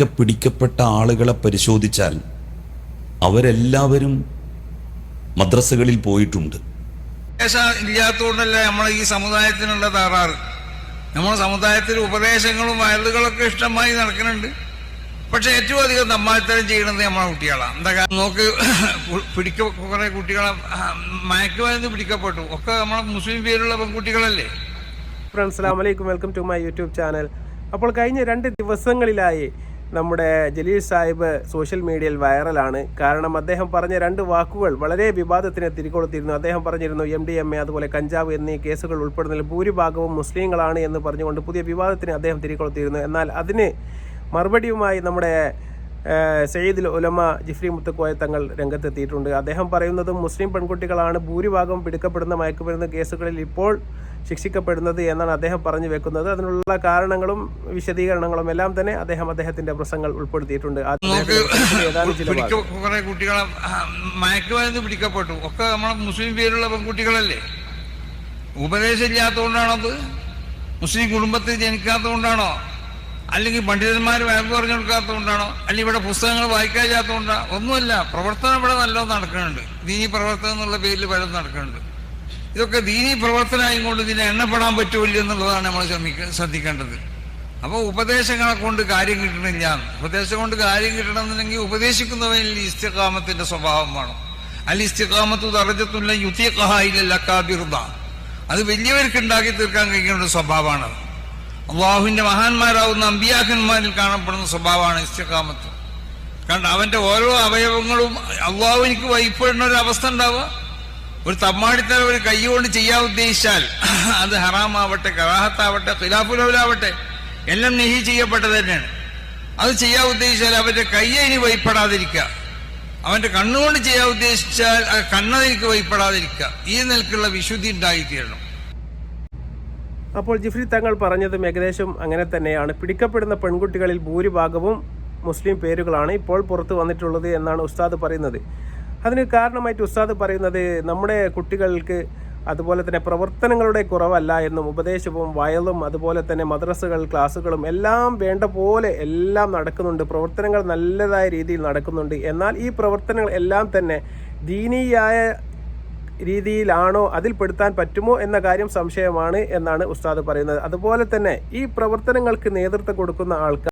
ഒക്കെ പിടിക്കപ്പെട്ട ആളുകളെ പരിശോധിച്ചാൽ അവരെല്ലാവരും മദ്രസകളിൽ പോയിട്ടുണ്ട്. ഇല്ലാത്തതുകൊണ്ടല്ലേ ഇല്ലാത്തതുകൊണ്ടല്ല നമ്മളെ ഈ സമുദായത്തിനുള്ള തകരാറ്? നമ്മുടെ സമുദായത്തിൽ ഉപദേശങ്ങളും വയലുകളൊക്കെ ഇഷ്ടമായി നടക്കുന്നുണ്ട്. പക്ഷെ ഏറ്റവും അധികം നമ്മാത്തരം ചെയ്യണത് നമ്മളെ കുട്ടികളാണ്. എന്താ കാരണം നോക്ക് പിടിക്ക കുറെ കുട്ടികളെ മയക്കുമരുന്ന് പിടിക്കപ്പെട്ടു. ഒക്കെ നമ്മളെ മുസ്ലിം പേരുള്ള പെൺകുട്ടികളല്ലേ? ഫ്രണ്ട്സ് അസ്സാം വലൈക്കും welcome to my YouTube channel. അപ്പോൾ കഴിഞ്ഞ രണ്ട് ദിവസങ്ങളിലായി നമ്മുടെ ജലീൽ സാഹിബ് സോഷ്യൽ മീഡിയയിൽ വൈറലാണ്. കാരണം അദ്ദേഹം പറഞ്ഞ രണ്ട് വാക്കുകൾ വളരെ വിവാദത്തിന് തിരികൊടുത്തിരുന്നു അദ്ദേഹം പറഞ്ഞിരുന്നു എം ഡി എം എ അതുപോലെ കഞ്ചാവ് എന്നീ കേസുകൾ ഉൾപ്പെടുന്നതിൽ ഭൂരിഭാഗവും മുസ്ലിങ്ങളാണ് എന്ന് പറഞ്ഞുകൊണ്ട് പുതിയ വിവാദത്തിന് അദ്ദേഹം തിരികൊടുത്തിരുന്നു എന്നാൽ അതിന് മറുപടിയുമായി നമ്മുടെ ഏഹ്, സയ്യിദുൽ ഉലമ ജിഫ്രി മുത്തക്കോയ തങ്ങൾ രംഗത്തെത്തിയിട്ടുണ്ട്. അദ്ദേഹം പറയുന്നതും മുസ്ലിം പെൺകുട്ടികളാണ് ഭൂരിഭാഗം പിടിക്കപ്പെടുന്ന മയക്കുമരുന്ന് കേസുകളിൽ ഇപ്പോൾ ശിക്ഷിക്കപ്പെടുന്നത് എന്നാണ് അദ്ദേഹം പറഞ്ഞു വെക്കുന്നത്. അതിനുള്ള കാരണങ്ങളും വിശദീകരണങ്ങളും എല്ലാം തന്നെ അദ്ദേഹം അദ്ദേഹത്തിന്റെ പ്രസംഗങ്ങൾ ഉൾപ്പെടുത്തിയിട്ടുണ്ട്. കുറെ കുട്ടികളെ മയക്കുമരുന്ന് പിടിക്കപ്പെട്ടു. ഒക്കെ നമ്മളെ മുസ്ലിം പേരുള്ള പെൺകുട്ടികളല്ലേ? ഉപദേശം അത് മുസ്ലിം കുടുംബത്തിൽ ജനിക്കാത്തതുകൊണ്ടാണോ? അല്ലെങ്കിൽ പണ്ഡിതന്മാർ വായ്പ പറഞ്ഞു കൊടുക്കാത്തതുകൊണ്ടാണോ? അല്ലെങ്കിൽ ഇവിടെ പുസ്തകങ്ങൾ വായിക്കാതില്ലാത്തതുകൊണ്ടാണോ ഒന്നുമല്ല പ്രവർത്തനം ഇവിടെ നല്ലോണം നടക്കുന്നുണ്ട്. ദീനി പ്രവർത്തനം എന്നുള്ള പേരിൽ പലതും നടക്കുന്നുണ്ട്. ഇതൊക്കെ ദീനി പ്രവർത്തനമായും കൊണ്ട് ഇതിനെ എണ്ണപ്പെടാൻ പറ്റുമല്ലോ എന്നുള്ളതാണ് നമ്മൾ ശ്രദ്ധിക്കേണ്ടത്. അപ്പോൾ ഉപദേശങ്ങളെ കൊണ്ട് കാര്യം കിട്ടണില്ല. ഉപദേശം കൊണ്ട് കാര്യം കിട്ടണമെന്നുണ്ടെങ്കിൽ ഉപദേശിക്കുന്നവനിൽ ഇസ്തിഖാമത്തിന്റെ സ്വഭാവം വേണം. അല്ല ഇസ്തികാമത്ത് തറജത്തുള്ള യുത്തിയക്കഹായില്ല കാബിർദ അത് വലിയവർക്ക് ഉണ്ടാക്കി തീർക്കാൻ കഴിയുന്ന ഒരു സ്വഭാവമാണ് അള്ളാഹുവിന്റെ മഹാന്മാരാവുന്ന അമ്പിയാക്കന്മാരിൽ കാണപ്പെടുന്ന സ്വഭാവമാണ് ഇസ്തിഖാമത്ത്. കാരണം അവന്റെ ഓരോ അവയവങ്ങളും അള്ളാഹു എനിക്ക് വൈപ്പെടുന്ന ഒരു അവസ്ഥ ഉണ്ടാവുക. ഒരു തമ്മാടിത്തരം ഒരു കൈ കൊണ്ട് ചെയ്യാൻ ഉദ്ദേശിച്ചാൽ അത് ഹറാമാവട്ടെ കറാഹത്താവട്ടെ ഖിലാഫുലവലാവട്ടെ എല്ലാം നെഹി ചെയ്യപ്പെട്ടത് തന്നെയാണ്. അത് ചെയ്യാൻ ഉദ്ദേശിച്ചാൽ അവന്റെ കൈ ഇനി വൈപ്പെടാതിരിക്കുക അവന്റെ കണ്ണുകൊണ്ട് ചെയ്യാൻ ഉദ്ദേശിച്ചാൽ ആ കണ്ണതിനിക്ക് വൈപ്പെടാതിരിക്കുക ഈ നിലക്കുള്ള വിശുദ്ധി ഉണ്ടായിത്തീരണം. അപ്പോൾ ജിഫ്രി തങ്ങൾ പറഞ്ഞതും ഏകദേശം അങ്ങനെ തന്നെയാണ്. പിടിക്കപ്പെടുന്ന പെൺകുട്ടികളിൽ ഭൂരിഭാഗവും മുസ്ലിം പേരുകളാണ് ഇപ്പോൾ പുറത്തു വന്നിട്ടുള്ളത് എന്നാണ് ഉസ്താദ് പറയുന്നത്. അതിന് കാരണമായിട്ട് ഉസ്താദ് പറയുന്നത് നമ്മുടെ കുട്ടികൾക്ക് അതുപോലെ തന്നെ പ്രവർത്തനങ്ങളുടെ കുറവല്ല എന്നും ഉപദേശവും വയലും അതുപോലെ തന്നെ മദ്രസകൾ ക്ലാസ്സുകളും എല്ലാം വേണ്ട പോലെ എല്ലാം നടക്കുന്നുണ്ട്. പ്രവർത്തനങ്ങൾ നല്ലതായ രീതിയിൽ നടക്കുന്നുണ്ട്. എന്നാൽ ഈ പ്രവർത്തനങ്ങൾ എല്ലാം തന്നെ ദീനീയായ രീതിയിലാണോ അതിൽ പെടുത്താൻ പറ്റുമോ എന്ന കാര്യം സംശയമാണ് എന്നാണ് ഉസ്താദ് പറയുന്നത്. അതുപോലെ തന്നെ ഈ പ്രവർത്തനങ്ങൾക്ക് നേതൃത്വം കൊടുക്കുന്ന ആൾക്കാർ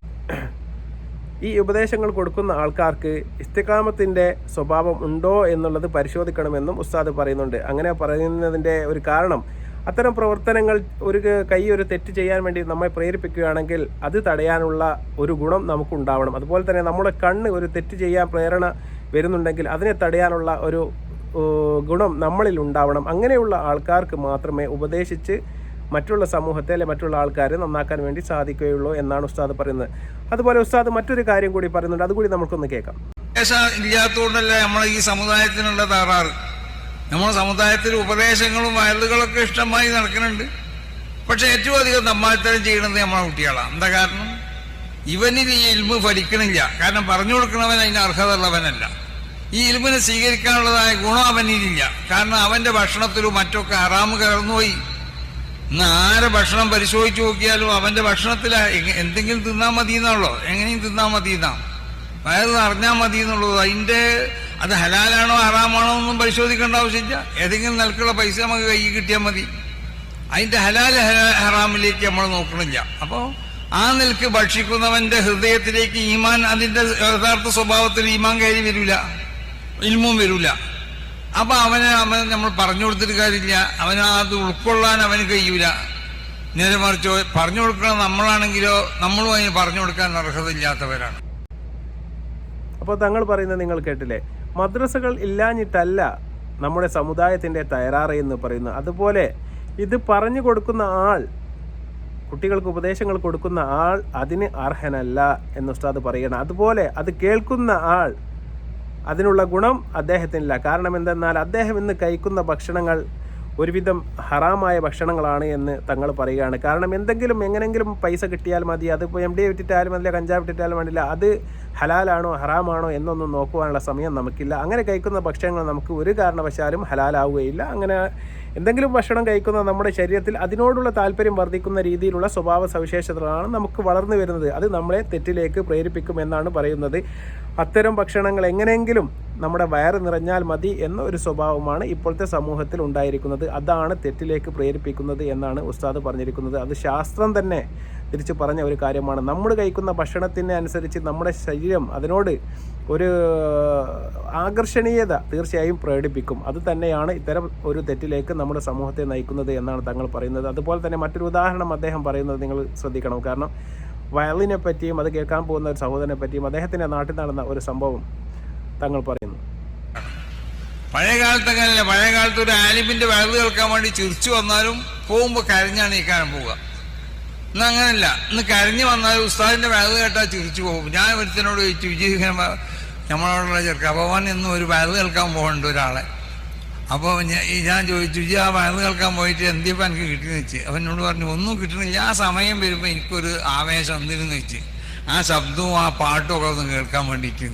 ഈ ഉപദേശങ്ങൾ കൊടുക്കുന്ന ആൾക്കാർക്ക് ഇസ്തിക്കാമത്തിന്റെ സ്വഭാവം ഉണ്ടോ എന്നുള്ളത് പരിശോധിക്കണമെന്നും ഉസ്താദ് പറയുന്നുണ്ട്. അങ്ങനെ പറയുന്നതിന്റെ ഒരു കാരണം അത്തരം പ്രവർത്തനങ്ങൾ ഒരു കൈ ഒരു തെറ്റ് ചെയ്യാൻ വേണ്ടി നമ്മെ പ്രേരിപ്പിക്കുകയാണെങ്കിൽ അത് തടയാനുള്ള ഒരു ഗുണം നമുക്കുണ്ടാവണം. അതുപോലെ തന്നെ നമ്മുടെ കണ്ണ് ഒരു തെറ്റ് ചെയ്യാൻ പ്രേരണ വരുന്നുണ്ടെങ്കിൽ അതിനെ തടയാനുള്ള ഒരു ഗുണം നമ്മളിൽ ഉണ്ടാവണം. അങ്ങനെയുള്ള ആൾക്കാർക്ക് മാത്രമേ ഉപദേശിച്ച് മറ്റുള്ള സമൂഹത്തെ അല്ലെ മറ്റുള്ള ആൾക്കാരെ നന്നാക്കാൻ വേണ്ടി സാധിക്കുകയുള്ളൂ എന്നാണ് ഉസ്താദ് പറയുന്നത്. അതുപോലെ ഉസ്താദ് മറ്റൊരു കാര്യം കൂടി പറയുന്നുണ്ട്. അതുകൂടി നമുക്കൊന്ന് കേൾക്കാം. ഇല്ലാത്തതുകൊണ്ടല്ലേ നമ്മൾ ഈ സമുദായത്തിനുള്ള തകരാറ്? നമ്മുടെ സമുദായത്തിൽ ഉപദേശങ്ങളും വയലുകളൊക്കെ ഇഷ്ടമായി നടക്കുന്നുണ്ട്. പക്ഷെ ഏറ്റവും അധികം നമ്മാത്തരം ചെയ്യണത് നമ്മളെ കുട്ടികളാണ്. എന്താ കാരണം? ഇവനിൽ ഈ ഇൽമ് ഫലിക്കണില്ല. കാരണം പറഞ്ഞു കൊടുക്കണവൻ അതിന് അർഹത ഉള്ളവനല്ല ഈ ഇൽമിനെ സ്വീകരിക്കാനുള്ളതായ ഗുണം അവനിലില്ല. കാരണം അവന്റെ ഭക്ഷണത്തിലും മറ്റൊക്കെ ഹറാമ് കയർന്നുപോയി ഇന്ന് ആരെ ഭക്ഷണം പരിശോധിച്ച് നോക്കിയാലും അവന്റെ ഭക്ഷണത്തിൽ എന്തെങ്കിലും തിന്നാൽ മതി എന്നുള്ളോ എങ്ങനെയും തിന്നാൽ മതി എന്നാ വയറ് അറിഞ്ഞാൽ മതി എന്നുള്ളത് അതിന്റെ അത് ഹലാലാണോ ഹറാമാണോ ഒന്നും പരിശോധിക്കേണ്ട ആവശ്യമില്ല. ഏതെങ്കിലും നിലക്കുള്ള പൈസ നമുക്ക് കൈ കിട്ടിയാൽ മതി. അതിന്റെ ഹലാല ഹറാമിലേക്ക് നമ്മൾ നോക്കണില്ല. അപ്പോൾ ആ നിലയ്ക്ക് ഭക്ഷിക്കുന്നവന്റെ ഹൃദയത്തിലേക്ക് ഈമാൻ അതിന്റെ യഥാർത്ഥ സ്വഭാവത്തിൽ ഈമാൻ കയറി വരില്ല. ഇൽമും വരില്ല അപ്പൊ അവന് അവൻ നമ്മൾ പറഞ്ഞു കൊടുത്തിട്ട് കാര്യമില്ല. അവന് അത് ഉൾക്കൊള്ളാൻ അവന് കഴിയൂല. നേരെ മറിച്ച് പറഞ്ഞു കൊടുക്കണം നമ്മളാണെങ്കിലോ നമ്മളും അതിന് പറഞ്ഞു കൊടുക്കാൻ അർഹതയില്ലാത്തവരാണ്. അപ്പോൾ തങ്ങൾ പറയുന്നത് നിങ്ങൾ കേട്ടില്ലേ? മദ്രസകൾ ഇല്ലാഞ്ഞിട്ടല്ല നമ്മുടെ സമുദായത്തിന്റെ തയ്യാറ് എന്ന് പറയുന്നു അതുപോലെ ഇത് പറഞ്ഞു കൊടുക്കുന്ന ആൾ കുട്ടികൾക്ക് ഉപദേശങ്ങൾ കൊടുക്കുന്ന ആൾ അതിന് അർഹനല്ല എന്ന് ഉസ്താദ് പറയണം അതുപോലെ അത് കേൾക്കുന്ന ആൾ അതിനുള്ള ഗുണം അദ്ദേഹത്തിനില്ല. കാരണം എന്തെന്നാൽ അദ്ദേഹം ഇന്ന് കഴിക്കുന്ന ഭക്ഷണങ്ങൾ ഒരുവിധം ഹറാമായ ഭക്ഷണങ്ങളാണ് എന്ന് തങ്ങൾ പറയുകയാണ്. കാരണം എന്തെങ്കിലും എങ്ങനെങ്കിലും പൈസ കിട്ടിയാൽ മതി അതിപ്പോൾ എം ഡി വിറ്റിട്ടാലും അതിലെ കഞ്ചാവ് ഇട്ടിട്ടാലും വേണ്ടില്ല അത് ഹലാലാണോ ഹറാമാണോ എന്നൊന്നും നോക്കുവാനുള്ള സമയം നമുക്കില്ല. അങ്ങനെ കഴിക്കുന്ന ഭക്ഷണങ്ങൾ നമുക്ക് ഒരു കാരണവശാലും ഹലാലാവുകയില്ല. അങ്ങനെ എന്തെങ്കിലും ഭക്ഷണം കഴിക്കുന്ന നമ്മുടെ ശരീരത്തിൽ അതിനോടുള്ള താല്പര്യം വർദ്ധിക്കുന്ന രീതിയിലുള്ള സ്വഭാവ സവിശേഷതകളാണ് നമുക്ക് വളർന്നു വരുന്നത്. അത് നമ്മളെ തെറ്റിലേക്ക് പ്രേരിപ്പിക്കുമെന്നാണ് പറയുന്നത്. അത്തരം ഭക്ഷണങ്ങൾ എങ്ങനെയെങ്കിലും നമ്മുടെ വയറ് നിറഞ്ഞാൽ മതി എന്ന ഒരു സ്വഭാവമാണ് ഇപ്പോഴത്തെ സമൂഹത്തിൽ ഉണ്ടായിരിക്കുന്നത്. അതാണ് തെറ്റിലേക്ക് പ്രേരിപ്പിക്കുന്നത് എന്നാണ് ഉസ്താദ് പറഞ്ഞിരിക്കുന്നത്. അത് ശാസ്ത്രം തന്നെ തിരിച്ചു പറഞ്ഞ ഒരു കാര്യമാണ്. നമ്മൾ കഴിക്കുന്ന ഭക്ഷണത്തിനെ അനുസരിച്ച് നമ്മുടെ ശരീരം അതിനോട് ഒരു ആകർഷണീയത തീർച്ചയായും പ്രകടിപ്പിക്കും. അത് തന്നെയാണ് ഇത്തരം ഒരു തെറ്റിലേക്ക് നമ്മുടെ സമൂഹത്തെ നയിക്കുന്നത് എന്നാണ് തങ്ങൾ പറയുന്നത്. അതുപോലെ തന്നെ മറ്റൊരു ഉദാഹരണം അദ്ദേഹം പറയുന്നത് നിങ്ങൾ ശ്രദ്ധിക്കണം. കാരണം വയലിനെ പറ്റിയും അത് കേൾക്കാൻ പോകുന്ന ഒരു സഹോദരനെ പറ്റിയും അദ്ദേഹത്തിന്റെ നാട്ടിൽ നടന്ന ഒരു സംഭവം തങ്ങൾ പറയുന്നു. പഴയ കാലത്തൊക്കെ അല്ല പഴയ കാലത്ത് ഒരു ആലിമിന്റെ വയറ് കേൾക്കാൻ വേണ്ടി ചിരിച്ചു വന്നാലും പോകുമ്പോ കരഞ്ഞാണ് ഈ കാലം പോവുക. ഇന്ന് അങ്ങനല്ല. ഇന്ന് കരഞ്ഞു വന്നാൽ ഉസ്താദിന്റെ വയറ് കേട്ടാൽ ചിരിച്ചു പോകും. ഞാൻ ഒരുത്തനോട് ചോദിച്ചു വിജയ നമ്മളോടുള്ള ചെറുക്ക ഭഗവാൻ എന്നും ഒരു വയറ് കേൾക്കാൻ പോകേണ്ട ഒരാളെ. അപ്പോൾ ഞാൻ ചോദിച്ചു ഈ ആ വയറ് കേൾക്കാൻ പോയിട്ട് എന്തിയപ്പോൾ എനിക്ക് കിട്ടിയെന്ന് വെച്ച്? അവൻ എന്നോട് പറഞ്ഞു ഒന്നും കിട്ടണില്ല. ആ സമയം വരുമ്പോൾ എനിക്കൊരു ആവേശം എന്തിനെന്ന് വെച്ച്. ആ ശബ്ദവും ആ പാട്ടും ഒക്കെ ഒന്ന് കേൾക്കാൻ വേണ്ടിയിട്ട്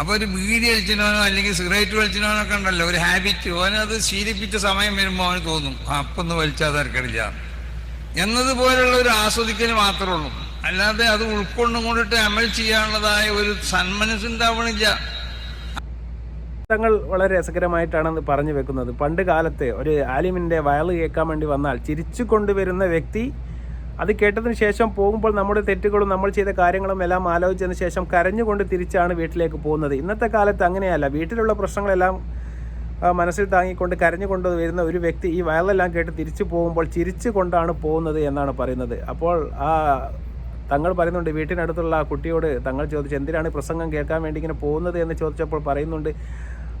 അപ്പോൾ ഒരു ബീഡി വലിച്ചിനോനോ അല്ലെങ്കിൽ സിഗരറ്റ് വലിച്ചിനോനോ ഒക്കെ ഉണ്ടല്ലോ ഒരു ഹാബിറ്റ് ഓനത് ശീലിപ്പിച്ച സമയം വരുമ്പോൾ അവന് തോന്നും അപ്പൊ ഒന്ന് വലിച്ചാൽ തിരക്കടില്ല. എന്നതുപോലുള്ള ഒരു ആസ്വദിക്കൽ മാത്രമേ ഉള്ളൂ. അല്ലാതെ അത് ഉൾക്കൊണ്ടും കൊണ്ടിട്ട് അമൽ ചെയ്യാനുള്ളതായ ഒരു സന്മനസ്സുണ്ടാവണില്ല. തങ്ങൾ വളരെ രസകരമായിട്ടാണ് പറഞ്ഞു വെക്കുന്നത്. പണ്ട് കാലത്ത് ഒരു ആലിമിന്റെ വയൽ കേൾക്കാൻ വേണ്ടി വന്നാൽ ചിരിച്ചു കൊണ്ടുവരുന്ന വ്യക്തി അത് കേട്ടതിന് ശേഷം പോകുമ്പോൾ നമ്മുടെ തെറ്റുകളും നമ്മൾ ചെയ്ത കാര്യങ്ങളും എല്ലാം ആലോചിച്ചതിന് ശേഷം കരഞ്ഞുകൊണ്ട് തിരിച്ചാണ് വീട്ടിലേക്ക് പോകുന്നത്. ഇന്നത്തെ കാലത്ത് അങ്ങനെയല്ല. വീട്ടിലുള്ള പ്രശ്നങ്ങളെല്ലാം മനസ്സിൽ താങ്ങിക്കൊണ്ട് കരഞ്ഞുകൊണ്ട് വരുന്ന ഒരു വ്യക്തി ഈ വയലെല്ലാം കേട്ട് തിരിച്ചു പോകുമ്പോൾ ചിരിച്ചു കൊണ്ടാണ് പോകുന്നത് എന്നാണ് പറയുന്നത്. അപ്പോൾ ആ തങ്ങൾ പറയുന്നുണ്ട് വീട്ടിനടുത്തുള്ള ആ കുട്ടിയോട് തങ്ങൾ ചോദിച്ചു എന്തിനാണ് പ്രസംഗം കേൾക്കാൻ വേണ്ടി ഇങ്ങനെ പോകുന്നത്? എന്ന് ചോദിച്ചപ്പോൾ പറയുന്നുണ്ട്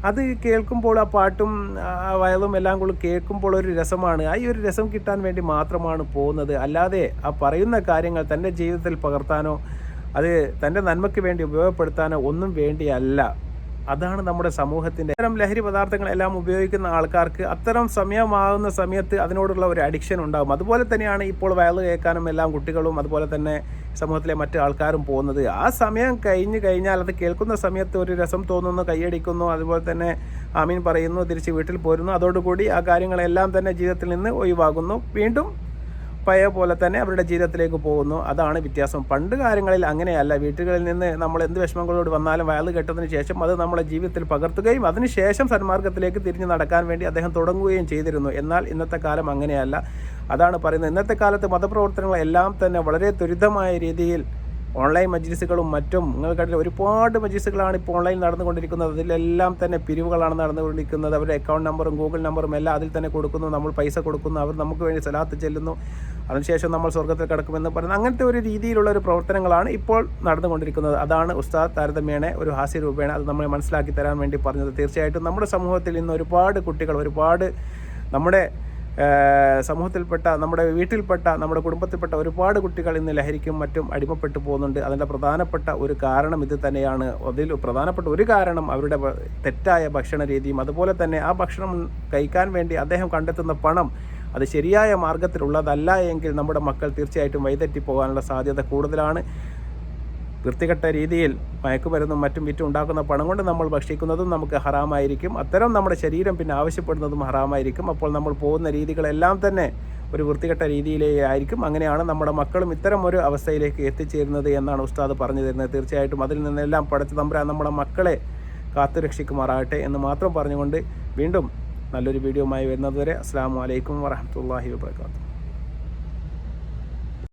അത് കേൾക്കുമ്പോൾ ആ പാട്ടും വയലും എല്ലാം കൂടി കേൾക്കുമ്പോൾ ഒരു രസമാണ്. ആ ഒരു രസം കിട്ടാൻ വേണ്ടി മാത്രമാണ് പോകുന്നത്. അല്ലാതെ ആ പറയുന്ന കാര്യങ്ങൾ തന്റെ ജീവിതത്തിൽ പകർത്താനോ അത് തന്റെ നന്മയ്ക്ക് വേണ്ടി ഉപയോഗപ്പെടുത്താനോ ഒന്നും വേണ്ടിയല്ല. അതാണ് നമ്മുടെ സമൂഹത്തിന്റെ അത്തരം ലഹരി പദാർത്ഥങ്ങളെല്ലാം ഉപയോഗിക്കുന്ന ആൾക്കാർക്ക് അത്തരം സമയമാകുന്ന സമയത്ത് അതിനോടുള്ള ഒരു അഡിക്ഷൻ ഉണ്ടാകും. അതുപോലെ തന്നെയാണ് ഇപ്പോൾ വയറ് കേൾക്കാനും എല്ലാം കുട്ടികളും അതുപോലെ തന്നെ സമൂഹത്തിലെ മറ്റ് ആൾക്കാരും പോകുന്നത്. ആ സമയം കഴിഞ്ഞ് കഴിഞ്ഞാൽ അത് കേൾക്കുന്ന സമയത്ത് ഒരു രസം തോന്നുന്നു കൈയടിക്കുന്നു അതുപോലെ തന്നെ ആമീൻ പറയുന്നു തിരിച്ച് വീട്ടിൽ പോരുന്നു. അതോടുകൂടി ആ കാര്യങ്ങളെല്ലാം തന്നെ ജീവിതത്തിൽ നിന്ന് ഒഴിവാകുന്നു. വീണ്ടും പഴയ പോലെ തന്നെ അവരുടെ ജീവിതത്തിലേക്ക് പോകുന്നു. അതാണ് വ്യത്യാസം. പണ്ട് കാര്യങ്ങളിൽ അങ്ങനെയല്ല. വീട്ടുകളിൽ നിന്ന് നമ്മൾ എന്ത് വിഷമങ്ങളോട് വന്നാലും വയൽ കെട്ടതിന് ശേഷം അത് നമ്മളെ ജീവിതത്തിൽ പകർത്തുകയും അതിനുശേഷം സന്മാർഗത്തിലേക്ക് തിരിഞ്ഞു നടക്കാൻ വേണ്ടി അദ്ദേഹം തുടങ്ങുകയും ചെയ്തിരുന്നു. എന്നാൽ ഇന്നത്തെ കാലം അങ്ങനെയല്ല. അതാണ് പറയുന്നത്. ഇന്നത്തെ കാലത്ത് മതപ്രവർത്തനങ്ങൾ എല്ലാം തന്നെ വളരെ ത്വരിതമായ രീതിയിൽ ഓൺലൈൻ മജ്ലിസുകളും മറ്റും നിങ്ങൾക്കിടയിൽ ഒരുപാട് മജ്ലിസുകളാണ് ഇപ്പോൾ ഓൺലൈൻ നടന്നുകൊണ്ടിരിക്കുന്നത്. അതിലെല്ലാം തന്നെ പിരിവുകളാണ് നടന്നുകൊണ്ടിരിക്കുന്നത്. അവരുടെ അക്കൗണ്ട് നമ്പറും ഗൂഗിൾ നമ്പറും എല്ലാം അതിൽ തന്നെ കൊടുക്കുന്നു. നമ്മൾ പൈസ കൊടുക്കുന്നു. അവർ നമുക്ക് വേണ്ടി സ്ഥലത്ത് ചെല്ലുന്നു. അതിനുശേഷം നമ്മൾ സ്വർഗത്തിൽ കിടക്കുമെന്ന് പറയുന്നത് അങ്ങനത്തെ ഒരു രീതിയിലുള്ള ഒരു പ്രവർത്തനങ്ങളാണ് ഇപ്പോൾ നടന്നുകൊണ്ടിരിക്കുന്നത്. അതാണ് ഉസ്താദ് താരതമ്യേന ഒരു ഹാസ്യ രൂപേണ അത് നമ്മളെ മനസ്സിലാക്കി തരാൻ വേണ്ടി പറഞ്ഞത്. തീർച്ചയായിട്ടും നമ്മുടെ സമൂഹത്തിൽ ഇന്ന് ഒരുപാട് കുട്ടികൾ ഒരുപാട് നമ്മുടെ സമൂഹത്തിൽപ്പെട്ട നമ്മുടെ വീട്ടിൽപ്പെട്ട നമ്മുടെ കുടുംബത്തിൽപ്പെട്ട ഒരുപാട് കുട്ടികൾ ഇന്ന് ലഹരിക്കും മറ്റും അടിമപ്പെട്ടു പോകുന്നുണ്ട്. അതിന്റെ പ്രധാനപ്പെട്ട ഒരു കാരണം ഇത് തന്നെയാണ്. അതിൽ പ്രധാനപ്പെട്ട ഒരു കാരണം അവരുടെ തെറ്റായ ഭക്ഷണ രീതിയും അതുപോലെ തന്നെ ആ ഭക്ഷണം കഴിക്കാൻ വേണ്ടി അദ്ദേഹം കണ്ടെത്തുന്ന പണം അത് ശരിയായ മാർഗത്തിലുള്ളതല്ല എങ്കിൽ നമ്മുടെ മക്കൾ തീർച്ചയായിട്ടും വഴിതെറ്റി പോകാനുള്ള സാധ്യത കൂടുതലാണ്. വൃത്തികെട്ട രീതിയിൽ മയക്കുമരുന്നും മറ്റും വിറ്റും ഉണ്ടാക്കുന്ന പണം കൊണ്ട് നമ്മൾ ഭക്ഷിക്കുന്നതും നമുക്ക് ഹറാമായിരിക്കും. അത്തരം നമ്മുടെ ശരീരം പിന്നെ ആവശ്യപ്പെടുന്നതും ഹറാമായിരിക്കും. അപ്പോൾ നമ്മൾ പോകുന്ന രീതികളെല്ലാം തന്നെ ഒരു വൃത്തികെട്ട രീതിയിലേ ആയിരിക്കും. അങ്ങനെയാണ് നമ്മുടെ മക്കളും ഇത്തരം ഒരു അവസ്ഥയിലേക്ക് എത്തിച്ചേരുന്നത് എന്നാണ് ഉസ്താദ് പറഞ്ഞു തരുന്നത്. തീർച്ചയായിട്ടും അതിൽ നിന്നെല്ലാം പടച്ചു തമ്പുരാൻ നമ്മുടെ മക്കളെ കാത്തുരക്ഷിക്കുമാറാകട്ടെ എന്ന് മാത്രം പറഞ്ഞുകൊണ്ട് വീണ്ടും നല്ലൊരു വീഡിയോ വീഡിയോയുമായി വരുന്നതുവരെ അസ്സാം വലൈക്കും വറഹമത്തല്ലാഹി വാത്തു